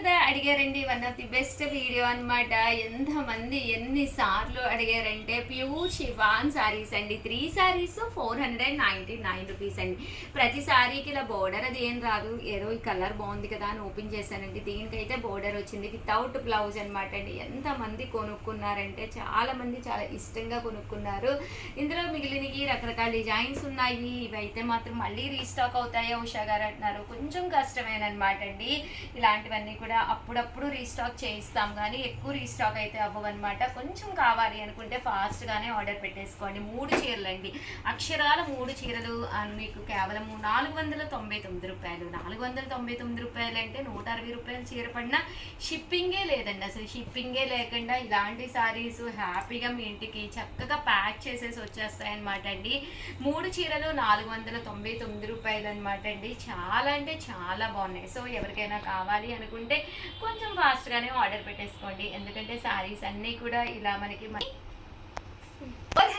కదా అడిగారండి one of the best video అన్నమాట. ఎంతమంది ఎన్నిసార్లు అడిగారంటే ప్యూర్ షివాన్ సారీస్ అండి. Three sarees four hundred and ninety nine rupees అండి. ప్రతి సారీకి ఇలా బోర్డర్ అది ఏం రాదు. ఏదో ఈ కలర్ బాగుంది కదా అని ఓపెన్ చేశానండి. దీనికైతే బోర్డర్ వచ్చింది. వితౌట్ బ్లౌజ్ అనమాట అండి. ఎంతమంది కొనుక్కున్నారంటే చాలామంది చాలా ఇష్టంగా కొనుక్కున్నారు. ఇందులో మిగిలినవి రకరకాల డిజైన్స్ ఉన్నాయి. ఇవైతే మాత్రం మళ్ళీ రీస్టాక్ అవుతాయో ఉషా గారు అంటున్నారు. కొంచెం కష్టమేనమాట అండి. ఇలాంటివన్నీ కూడా అప్పుడప్పుడు రీస్టాక్ చేయిస్తాం. కానీ ఎక్కువ రీస్టాక్ అయితే అవ్వవన్నమాట. కొంచెం కావాలి అనుకుంటే ఫాస్ట్గానే ఆర్డర్ పెట్టేసుకోండి. మూడు చీరలు అండి అక్షరాల మూడు చీరలు మీకు కేవలం నాలుగు వందల తొంభై తొమ్మిది రూపాయలు. నాలుగు వందల తొంభై తొమ్మిది రూపాయలు అంటే నూట అరవై రూపాయలు చీర పడినా షిప్పింగే లేదండి. అసలు షిప్పింగే లేకుండా ఇలాంటి సారీస్ హ్యాపీగా మీ ఇంటికి చక్కగా ప్యాక్ చేసేసి వచ్చేస్తాయన్నమాట అండి. మూడు చీరలు నాలుగు వందల తొంభై తొమ్మిది రూపాయలు అనమాట అండి. చాలా అంటే చాలా బాగున్నాయి. సో ఎవరికైనా కావాలి అనుకుంటే కొంచెం ఫాస్ట్గానే ఆర్డర్ పెట్టేసుకోండి. ఎందుకంటే శారీస్ అన్నీ కూడా ఇలా మనకి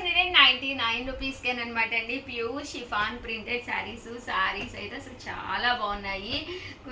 హండ్రెడ్ అండ్ నైంటీ నైన్ రూపీస్కేనమాట అండి. Pure chiffon printed sarees sarees అయితే అసలు చాలా బాగున్నాయి.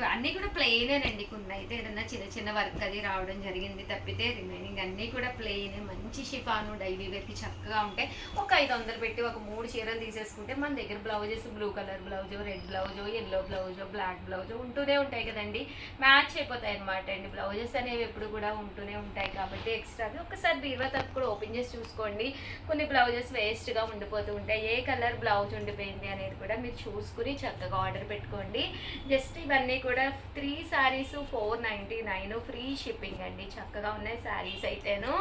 అన్నీ కూడా ప్లెయినేనండి కొన్ని అయితే ఏదన్నా చిన్న చిన్న వర్క్ అది రావడం జరిగింది తప్పితే రిమైనింగ్ అన్నీ కూడా ప్లెయినే మంచి షిఫాను డైలీ వేర్కి చక్కగా ఉంటాయి ఒక ఐదు వందలు పెట్టి ఒక మూడు చీరలు తీసేసుకుంటే మన దగ్గర blouses blue colour blouse red blouse yellow blouse black blouse ఉంటూనే ఉంటాయి కదండి. మ్యాచ్ అయిపోతాయి అనమాట అండి. బ్లౌజెస్ అనేవి ఎప్పుడు కూడా ఉంటూనే ఉంటాయి కాబట్టి ఎక్స్ట్రాగా ఒకసారి బీరువా తప్పు కూడా ఓపెన్ చేసి చూసుకోండి. కొన్ని బ్లౌజెస్ వేస్ట్గా ఉండిపోతూ ఉంటాయి. ఏ కలర్ బ్లౌజ్ ఉండిపోయింది అనేది కూడా మీరు చూసుకుని చక్కగా ఆర్డర్ పెట్టుకోండి. జస్ట్ ఇవన్నీ కూడా three sarees four ninety nine free shipping అండి. చక్కగా ఉన్నాయి శారీస్ అయితేను.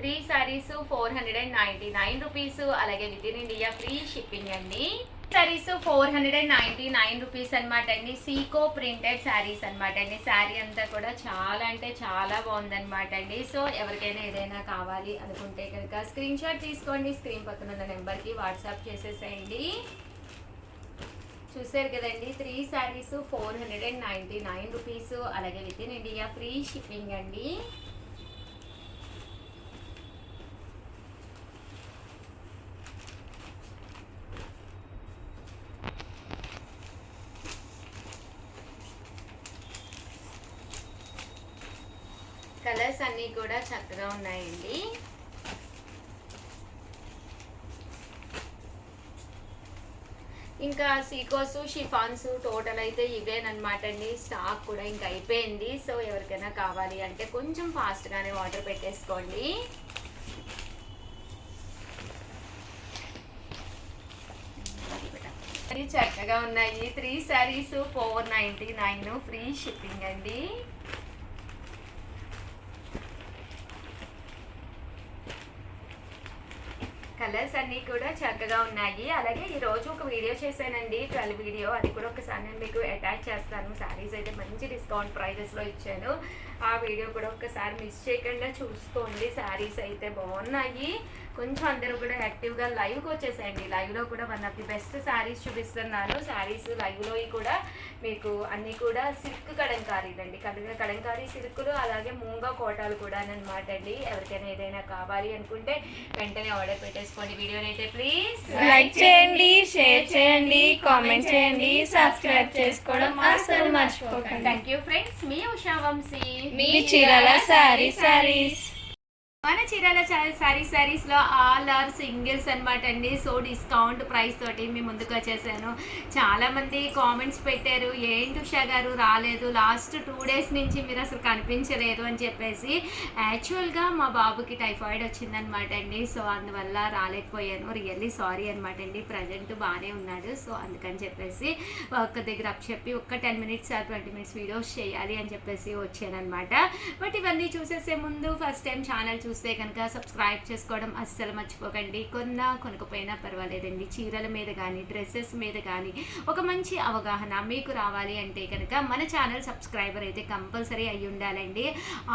Three sarees four hundred and ninety nine rupees అలాగే with in India free shipping అండి. Sarees four hundred and ninety nine rupees అనమాట అండి. సీకో ప్రింటెడ్ శారీస్ అనమాట అండి. శారీ అంతా కూడా చాలా అంటే చాలా బాగుందనమాట అండి. సో ఎవరికైనా ఏదైనా కావాలి అనుకుంటే కనుక స్క్రీన్ షాట్ తీసుకోండి. స్క్రీన్ పక్కన ఉన్న నెంబర్కి వాట్సాప్ చేసేసేయండి. చూసారు కదండి three sarees four hundred and ninety nine rupees అలాగే with in India free shipping అండి కలర్స్ అన్నీ కూడా చక్కగా ఉన్నాయండి. ఇంకా సీకోసు షిఫాన్స్ టోటల్ అయితే ఇవేనమాట అండి. స్టాక్ కూడా ఇంకా అయిపోయింది. సో ఎవరికైనా కావాలి అంటే కొంచెం ఫాస్ట్గానే ఆర్డర్ పెట్టేసుకోండి. చక్కగా ఉన్నాయి. Three sarees four ninety nine free shipping అండి కలర్స్ అన్నీ కూడా చక్కగా ఉన్నాయి. అలాగే ఈరోజు ఒక వీడియో చేశానండి. Twelve video. అది కూడా ఒకసారి నేను మీకు అటాచ్ చేస్తాను. శారీస్ అయితే మంచి డిస్కౌంట్ ప్రైజెస్లో ఇచ్చాను. ఆ వీడియో కూడా ఒకసారి మిస్ చేయకుండా చూసుకోండి. శారీస్ అయితే బాగున్నాయి. కొంచెం అందరూ కూడా యాక్టివ్గా లైవ్కి వచ్చేసేయండి. లైవ్లో కూడా one of the best sarees చూపిస్తున్నాను. శారీస్ లైవ్లో కూడా మీకు అన్నీ కూడా సిల్క్ కడంకారీలండి అండి కడంకారీ సిల్కులు అలాగే మూంగా కోటాలు కూడా అనమాట అండి. ఎవరికైనా ఏదైనా కావాలి అనుకుంటే వెంటనే ఆర్డర్ పెట్టేసుకోండి. వీడియో అయితే ప్లీజ్ లైక్ చేయండి షేర్ చేయండి కామెంట్ చేయండి సబ్స్క్రైబ్ చేసుకోవడం అస్సలు మర్చిపోకండి. థ్యాంక్ యూ ఫ్రెండ్స్ మీ ఉషా వంశీ మీ చీరల సారీ సారీస్ మన చీరాల సారీ సారీస్లో ఆల్ ఆర్ సింగిల్స్ అన్నమాట అండి. సో డిస్కౌంట్ ప్రైస్ తోటి మీ ముందుకు వచ్చేసాను. చాలా మంది కామెంట్స్ పెట్టారు. ఏంటి ఉషా గారు రాలేదు. లాస్ట్ టూ డేస్ నుంచి మీరు అసలు కనిపించలేదు అని చెప్పేసి యాక్చువల్గా మా బాబుకి టైఫాయిడ్ వచ్చిందనమాట అండి. సో అందువల్ల రాలేకపోయాను. రియల్లీ సారీ అనమాట అండి. ప్రజెంట్ బాగానే ఉన్నాడు. సో అందుకని చెప్పేసి ఒక్క దగ్గర అప్ చెప్పి ఒక్క ten minutes twenty minutes videos చేయాలి అని చెప్పేసి వచ్చానమాట బట్ ఇవన్నీ చూసేసే ముందు ఫస్ట్ టైం ఛానల్ చూస్తే కనుక సబ్స్క్రైబ్ చేసుకోవడం అస్సలు మర్చిపోకండి. కొన్నా కొనుక్కపోయినా పర్వాలేదండి. చీరల మీద కానీ డ్రెస్సెస్ మీద కానీ ఒక మంచి అవగాహన మీకు రావాలి అంటే కనుక మన ఛానల్ సబ్స్క్రైబర్ అయితే కంపల్సరీ అయి ఉండాలండి.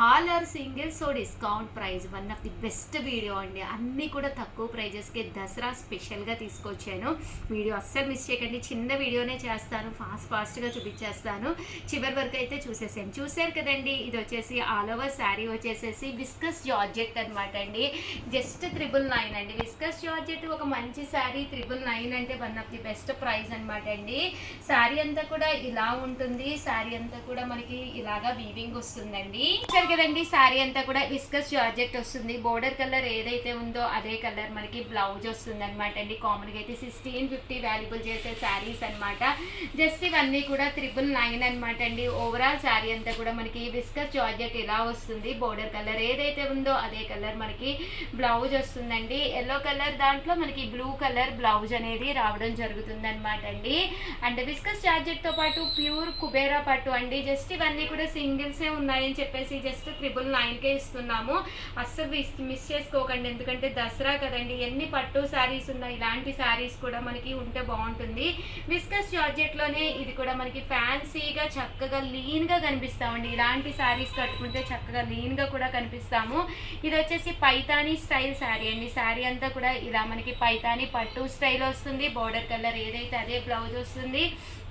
All are single so discount price one of the best video అండి. అన్నీ కూడా తక్కువ ప్రైజెస్కి దసరా స్పెషల్గా తీసుకొచ్చాను. వీడియో అస్సలు మిస్ చేయకండి. చిన్న వీడియోనే చేస్తాను. ఫాస్ట్ ఫాస్ట్గా చూపించేస్తాను. చివరి వరకు అయితే చూసేసాను చూసారు కదండి? ఇది వచ్చేసి ఆల్ ఓవర్ శారీ వచ్చేసేసి విస్కస్ జార్జెట్ జార్జెట్ అనమాట అండి. జస్ట్ త్రిబుల్ నైన్ అండి. విస్కస్ జార్జెట్ ఒక మంచి శారీ త్రిబుల్ నైన్ అంటే one of the best price అనమాట అండి. శారీ అంతా కూడా ఇలా ఉంటుంది. శారీ అంతా కూడా మనకి ఇలాగా వీవింగ్ వస్తుందండి. సరే కదండి శారీ అంతా కూడా విస్కస్ జార్జెట్ వస్తుంది. బోర్డర్ కలర్ ఏదైతే ఉందో అదే కలర్ మనకి బ్లౌజ్ వస్తుంది అనమాట అండి కామన్గా అయితే సిక్స్టీన్ ఫిఫ్టీ వాల్యుబుల్ చేసే శారీస్ అన్నమాట. జస్ట్ ఇవన్నీ కూడా త్రిబుల్ నైన్ అనమాట అండి. ఓవరాల్ శారీ అంతా కూడా మనకి విస్కస్ జార్జెట్ ఇలా వస్తుంది. బోర్డర్ కలర్ ఏదైతే ఉందో అదే కలర్ మనకి బ్లౌజ్ వస్తుందండి. ఎల్లో కలర్ దాంట్లో మనకి బ్లూ కలర్ బ్లౌజ్ అనేది రావడం జరుగుతుంది అనమాట అండి. అండ్ బిస్కస్ జార్జెట్తో పాటు ప్యూర్ కుబేరా పట్టు అండి. జస్ట్ ఇవన్నీ కూడా సింగిల్సే ఉన్నాయని చెప్పేసి జస్ట్ త్రిబుల్ నైన్కే ఇస్తున్నాము. అస్సలు మిస్ చేసుకోకండి. ఎందుకంటే దసరా కదండి. ఎన్ని పట్టు శారీస్ ఉన్నాయి ఇలాంటి శారీస్ కూడా మనకి ఉంటే బాగుంటుంది. బిస్కస్ జార్జెట్లోనే ఇది కూడా మనకి ఫ్యాన్సీగా చక్కగా లీన్గా కనిపిస్తామండి. ఇలాంటి శారీస్ కట్టుకుంటే చక్కగా లీన్గా కూడా కనిపిస్తాము. ఇది వచ్చేసి పైతానీ స్టైల్ శారీ అండి. శారీ అంతా కూడా ఇలా మనకి పైతానీ పట్టు స్టైల్ వస్తుంది. బోర్డర్ కలర్ ఏదైతే అదే బ్లౌజ్ వస్తుంది.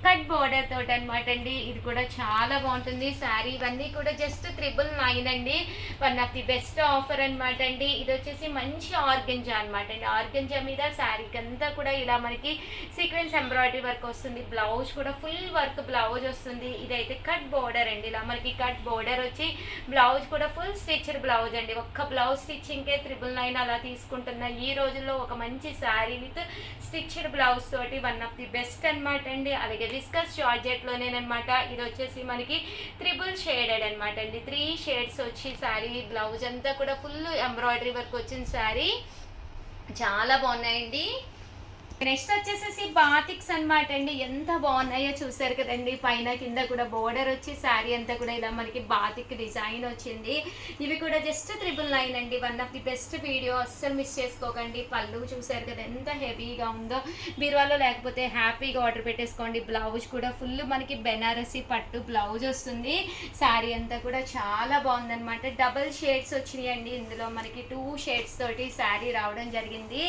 కట్ బోర్డర్ తోటి అనమాట అండి. ఇది కూడా చాలా బాగుంటుంది. శారీ ఇవన్నీ కూడా జస్ట్ త్రిబుల్ నైన్ అండి. One of the best offer అనమాట అండి. ఇది వచ్చేసి మంచి ఆర్గంజా అనమాట అండి. ఆర్గంజా మీద శారీకి అంతా కూడా ఇలా మనకి సీక్వెన్స్ ఎంబ్రాయిడరీ వర్క్ వస్తుంది. బ్లౌజ్ కూడా ఫుల్ వర్క్ బ్లౌజ్ వస్తుంది. ఇదైతే కట్ బోర్డర్ అండి. ఇలా మనకి కట్ బోర్డర్ వచ్చి బ్లౌజ్ కూడా ఫుల్ స్టిచ్డ్ బ్లౌజ్ అండి. ఒక్క బ్లౌజ్ స్టిచ్చింగ్కే త్రిబుల్ నైన్ అలా తీసుకుంటున్న ఈ రోజుల్లో ఒక మంచి శారీ విత్ స్టిచ్డ్ బ్లౌజ్ తోటి వన్ ఆఫ్ ది బెస్ట్ అనమాట అండి. అలాగే డిస్కస్ జార్జెట్ లోనేనమాట ఇది వచ్చేసి మనకి త్రిబుల్ షేడెడ్ అనమాట అండి. త్రీ షేడ్స్ వచ్చి శారీ బ్లౌజ్ అంతా కూడా ఫుల్ ఎంబ్రాయిడరీ వర్క్ వచ్చిన శారీ. చాలా బాగున్నాయండి. నెక్స్ట్ వచ్చేసేసి బాతిక్స్ అన్నమాట అండి. ఎంత బాగున్నాయో చూసారు కదండి. పైన కింద కూడా బోర్డర్ వచ్చి శారీ అంతా కూడా ఇలా మనకి బాతిక్ డిజైన్ వచ్చింది. ఇవి కూడా జస్ట్ త్రిబుల్ నైన్ అండి. One of the best video. అస్సలు మిస్ చేసుకోకండి. పళ్ళు చూసారు కదా ఎంత హెవీగా ఉందో. బీరువాలో లేకపోతే హ్యాపీగా ఆర్డర్ పెట్టేసుకోండి. బ్లౌజ్ కూడా ఫుల్ మనకి బెనారసీ పట్టు బ్లౌజ్ వస్తుంది. శారీ అంతా కూడా చాలా బాగుందనమాట డబల్ షేడ్స్ వచ్చినాయండి. ఇందులో మనకి టూ షేడ్స్ తోటి శారీ రావడం జరిగింది.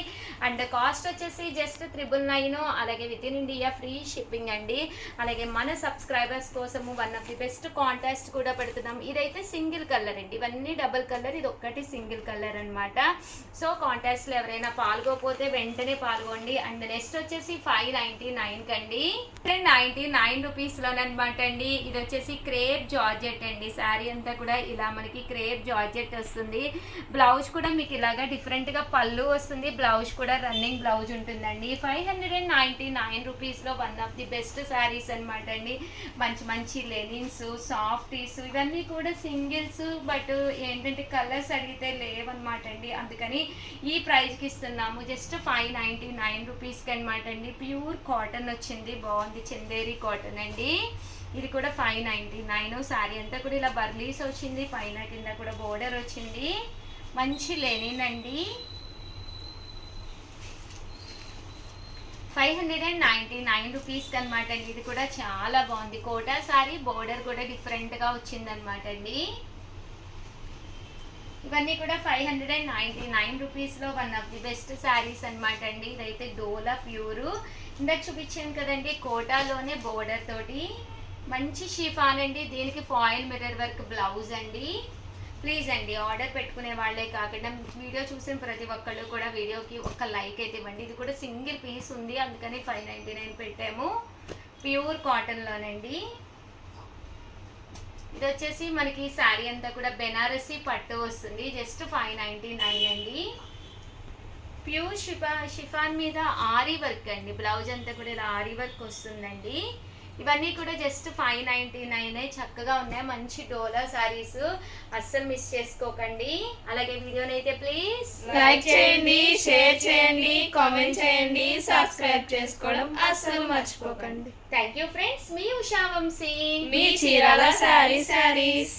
అండ్ కాస్ట్ వచ్చేసి జస్ట్ త్రిబుల్ నైన్ అలాగే with in India free shipping అండి. అలాగే మన సబ్స్క్రైబర్స్ కోసము one of the best contest కూడా పెడుతున్నాం. ఇదైతే సింగిల్ కలర్ అండి. ఇవన్నీ డబుల్ కలర్ ఇది ఒక్కటి సింగిల్ కలర్ అనమాట సో కాంటాస్ట్లో ఎవరైనా పాల్గొపోతే వెంటనే పాల్గొండి. అండ్ నెక్స్ట్ వచ్చేసి ఫైవ్ నైంటీ నైన్ కండి. నైంటీ నైన్ రూపీస్లోనమాట అండి. ఇది వచ్చేసి క్రేప్ జార్జెట్ అండి. శారీ అంతా కూడా ఇలా మనకి క్రేప్ జార్జెట్ వస్తుంది. బ్లౌజ్ కూడా మీకు ఇలాగా డిఫరెంట్గా పళ్ళు వస్తుంది. బ్లౌజ్ కూడా రన్నింగ్ బ్లౌజ్ ఉంటుందండి. Five hundred and ninety nine రూపీస్లో one of the best sarees అనమాట అండి. మంచి మంచి లెనిన్స్ సాఫ్టీస్ ఇవన్నీ కూడా సింగిల్స్ బట్ ఏంటంటే కలర్స్ అడిగితే లేవన్నమాట అండి. అందుకని ఈ ప్రైస్కి ఇస్తున్నాము. జస్ట్ ఫైవ్ నైంటీ నైన్ రూపీస్కి అనమాట అండి. ప్యూర్ కాటన్ వచ్చింది. బాగుంది. చందేరి కాటన్ అండి. ఇది కూడా ఫైవ్ నైంటీ నైన్ శారీ అంతా కూడా ఇలా బర్లీస్ వచ్చింది. పైన కింద కూడా బోర్డర్ వచ్చింది. మంచి లెనిన్ అండి. Five hundred and ninety nine రూపీస్కి అనమాట అండి. ఇది కూడా చాలా బాగుంది. కోటా సారీ బోర్డర్ కూడా డిఫరెంట్గా వచ్చిందనమాట అండి. ఇవన్నీ కూడా five hundred and ninety nine రూపీస్లో one of the best sarees అనమాట అండి. ఇదైతే డోలా ప్యూరు. ఇందాక చూపించాను కదండి కోటాలోనే బోర్డర్ తోటి. మంచి షిఫాన్ అండి. దీనికి ఫాయిల్ మిర్రర్ వర్క్ బ్లౌజ్ అండి. ప్లీజ్ అండి ఆర్డర్ పెట్టుకునే వాళ్ళే కాకుండా వీడియో చూసిన ప్రతి ఒక్కళ్ళు కూడా వీడియోకి ఒక లైక్ అయితే ఇవ్వండి. ఇది కూడా సింగిల్ పీస్ ఉంది అందుకని ఫైవ్ నైంటీ నైన్ పెట్టాము. ప్యూర్ కాటన్లోనండి ఇది వచ్చేసి మనకి శారీ అంతా కూడా బెనారసి పట్టు వస్తుంది. జస్ట్ ఫైవ్ నైంటీ నైన్ అండి. ప్యూర్ షిఫా షిఫాన్ మీద ఆరీ వర్క్ అండి. బ్లౌజ్ అంతా కూడా ఇలా ఆరీ వర్క్ వస్తుందండి. ఇవన్నీ కూడా జస్ట్ ఫైవ్ నైంటీ నైన్ చక్కగా ఉన్నాయి. మంచి డోలా సారీస్ అస్సలు మిస్ చేసుకోకండి. అలాగే వీడియోని అయితే ప్లీజ్ లైక్ చేయండి షేర్ చేయండి కామెంట్ చేయండి సబ్స్క్రైబ్ చేసుకోవడం అస్సలు మర్చిపోకండి. థ్యాంక్ యూ ఫ్రెండ్స్ మీ ఉషా వంశీ. మీ చీరాల శారీ శారీస్